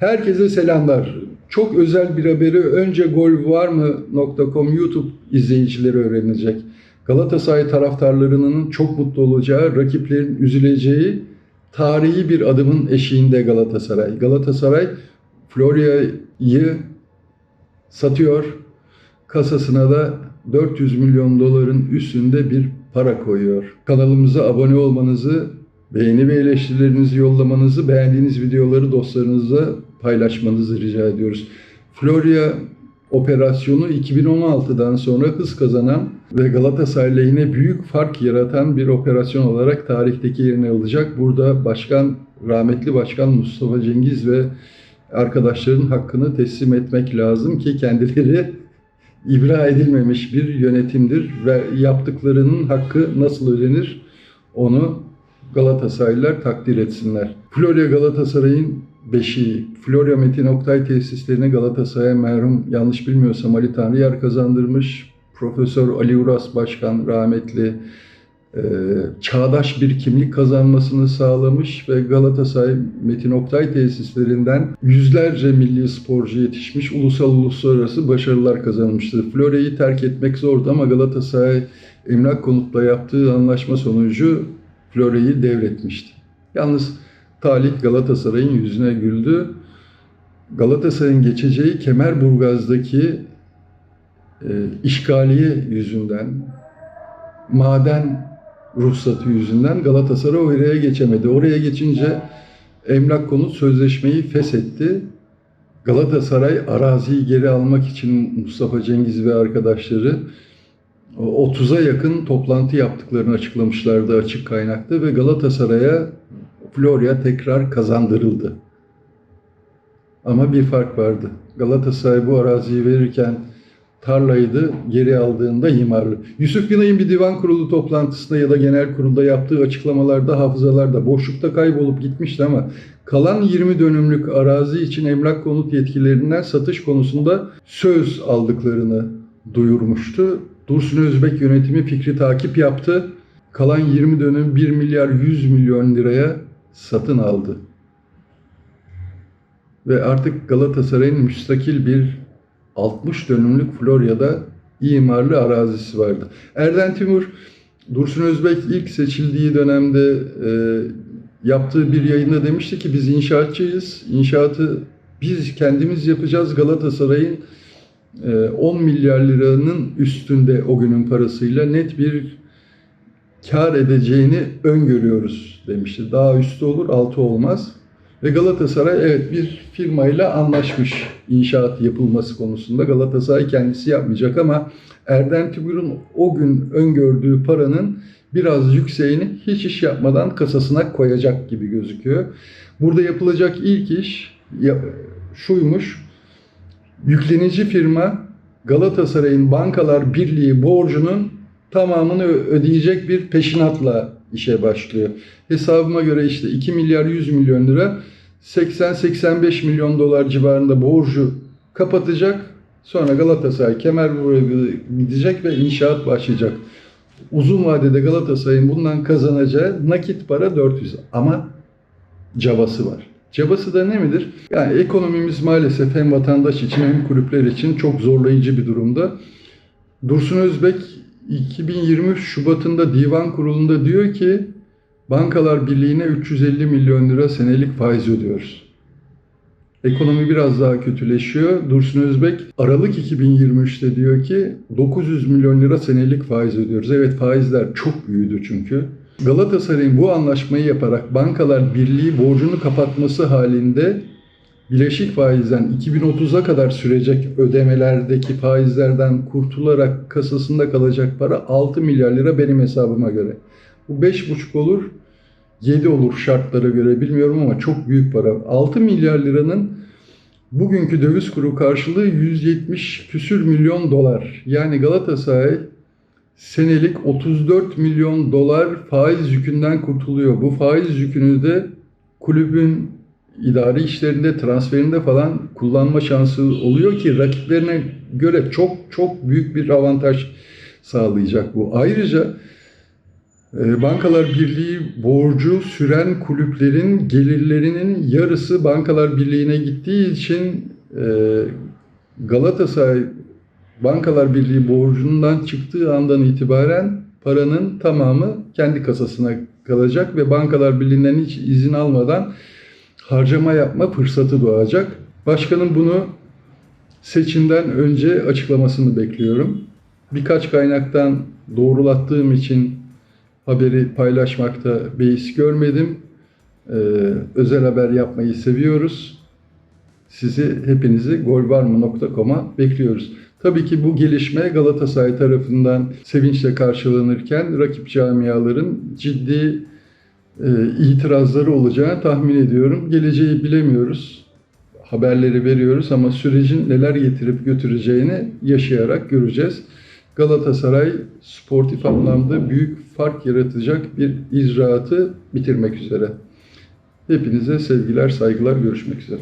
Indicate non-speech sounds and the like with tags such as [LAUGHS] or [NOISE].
Herkese selamlar. Çok özel bir haberi önce gol YouTube izleyicileri öğrenecek. Galatasaray taraftarlarının çok mutlu olacağı, rakiplerin üzüleceği tarihi bir adımın eşiğinde Galatasaray. Galatasaray Florya'yı satıyor. Kasasına da 400 milyon doların üstünde bir para koyuyor. Kanalımıza abone olmanızı, beğeni ve eleştirilerinizi yollamanızı, beğendiğiniz videoları dostlarınızla paylaşmanızı rica ediyoruz. Florya operasyonu 2016'dan sonra hız kazanan ve Galatasaray lehine büyük fark yaratan bir operasyon olarak tarihteki yerini alacak. Burada başkan, rahmetli başkan Mustafa Cengiz ve arkadaşların hakkını teslim etmek lazım ki kendileri [LAUGHS] ibra edilmemiş bir yönetimdir ve yaptıklarının hakkı nasıl ödenir onu Galatasaraylılar takdir etsinler. Florya Galatasaray'ın beşiği. Florya Metin Oktay tesislerine Galatasaray merhum yanlış bilmiyorsam Ali Tanrıyer kazandırmış. Profesör Ali Uras Başkan rahmetli e, çağdaş bir kimlik kazanmasını sağlamış ve Galatasaray Metin Oktay tesislerinden yüzlerce milli sporcu yetişmiş, ulusal uluslararası başarılar kazanmıştır. Florya'yı terk etmek zordu ama Galatasaray Emlak Konut'la yaptığı anlaşma sonucu Florya'yı devretmişti. Yalnız talih Galatasaray'ın yüzüne güldü. Galatasaray'ın geçeceği Kemerburgaz'daki e, işgaliye yüzünden, maden ruhsatı yüzünden Galatasaray oraya geçemedi. Oraya geçince emlak konut sözleşmeyi feshetti. Galatasaray araziyi geri almak için Mustafa Cengiz ve arkadaşları 30'a yakın toplantı yaptıklarını açıklamışlardı açık kaynakta ve Galatasaray'a Florya tekrar kazandırıldı. Ama bir fark vardı. Galatasaray bu araziyi verirken tarlaydı, geri aldığında imarlı. Yusuf Günay'ın bir divan kurulu toplantısında ya da genel kurulda yaptığı açıklamalarda, hafızalarda boşlukta kaybolup gitmişti ama kalan 20 dönümlük arazi için emlak konut yetkililerinden satış konusunda söz aldıklarını duyurmuştu. Dursun Özbek yönetimi fikri takip yaptı. Kalan 20 dönüm 1 milyar 100 milyon liraya satın aldı. Ve artık Galatasaray'ın müstakil bir 60 dönümlük Florya'da imarlı arazisi vardı. Erden Timur, Dursun Özbek ilk seçildiği dönemde e, yaptığı bir yayında demişti ki biz inşaatçıyız. İnşaatı biz kendimiz yapacağız. Galatasaray'ın 10 milyar liranın üstünde o günün parasıyla net bir kar edeceğini öngörüyoruz demişti. Daha üstü olur, altı olmaz. Ve Galatasaray evet bir firmayla anlaşmış inşaat yapılması konusunda. Galatasaray kendisi yapmayacak ama Erdem Timur'un o gün öngördüğü paranın biraz yükseğini hiç iş yapmadan kasasına koyacak gibi gözüküyor. Burada yapılacak ilk iş şuymuş. Yüklenici firma Galatasaray'ın Bankalar Birliği borcunun tamamını ödeyecek bir peşinatla işe başlıyor. Hesabıma göre işte 2 milyar 100 milyon lira 80-85 milyon dolar civarında borcu kapatacak. Sonra Galatasaray Kemerburgaz'a gidecek ve inşaat başlayacak. Uzun vadede Galatasaray'ın bundan kazanacağı nakit para 400 ama cabası var. Cabası da ne midir? Yani ekonomimiz maalesef hem vatandaş için hem kulüpler için çok zorlayıcı bir durumda. Dursun Özbek 2023 Şubat'ında divan kurulunda diyor ki Bankalar Birliği'ne 350 milyon lira senelik faiz ödüyoruz. Ekonomi biraz daha kötüleşiyor. Dursun Özbek Aralık 2023'te diyor ki 900 milyon lira senelik faiz ödüyoruz. Evet faizler çok büyüdü çünkü. Galatasaray'ın bu anlaşmayı yaparak Bankalar Birliği borcunu kapatması halinde bileşik faizden 2030'a kadar sürecek ödemelerdeki faizlerden kurtularak kasasında kalacak para 6 milyar lira benim hesabıma göre. Bu 5,5 olur, 7 olur şartlara göre bilmiyorum ama çok büyük para. 6 milyar liranın bugünkü döviz kuru karşılığı 170 küsür milyon dolar. Yani Galatasaray senelik 34 milyon dolar faiz yükünden kurtuluyor. Bu faiz yükünü de kulübün idari işlerinde, transferinde falan kullanma şansı oluyor ki rakiplerine göre çok çok büyük bir avantaj sağlayacak bu. Ayrıca Ee, Bankalar Birliği borcu süren kulüplerin gelirlerinin yarısı Bankalar Birliği'ne gittiği için e, Galatasaray Bankalar Birliği borcundan çıktığı andan itibaren paranın tamamı kendi kasasına kalacak ve Bankalar Birliği'nden hiç izin almadan harcama yapma fırsatı doğacak. Başkanın bunu seçimden önce açıklamasını bekliyorum. Birkaç kaynaktan doğrulattığım için haberi paylaşmakta beis görmedim. Ee, özel haber yapmayı seviyoruz. Sizi hepinizi golvarmı.com'a bekliyoruz. Tabii ki bu gelişme Galatasaray tarafından sevinçle karşılanırken rakip camiaların ciddi itirazları olacağını tahmin ediyorum. Geleceği bilemiyoruz. Haberleri veriyoruz ama sürecin neler getirip götüreceğini yaşayarak göreceğiz. Galatasaray sportif anlamda büyük fark yaratacak bir icraatı bitirmek üzere. Hepinize sevgiler, saygılar, görüşmek üzere.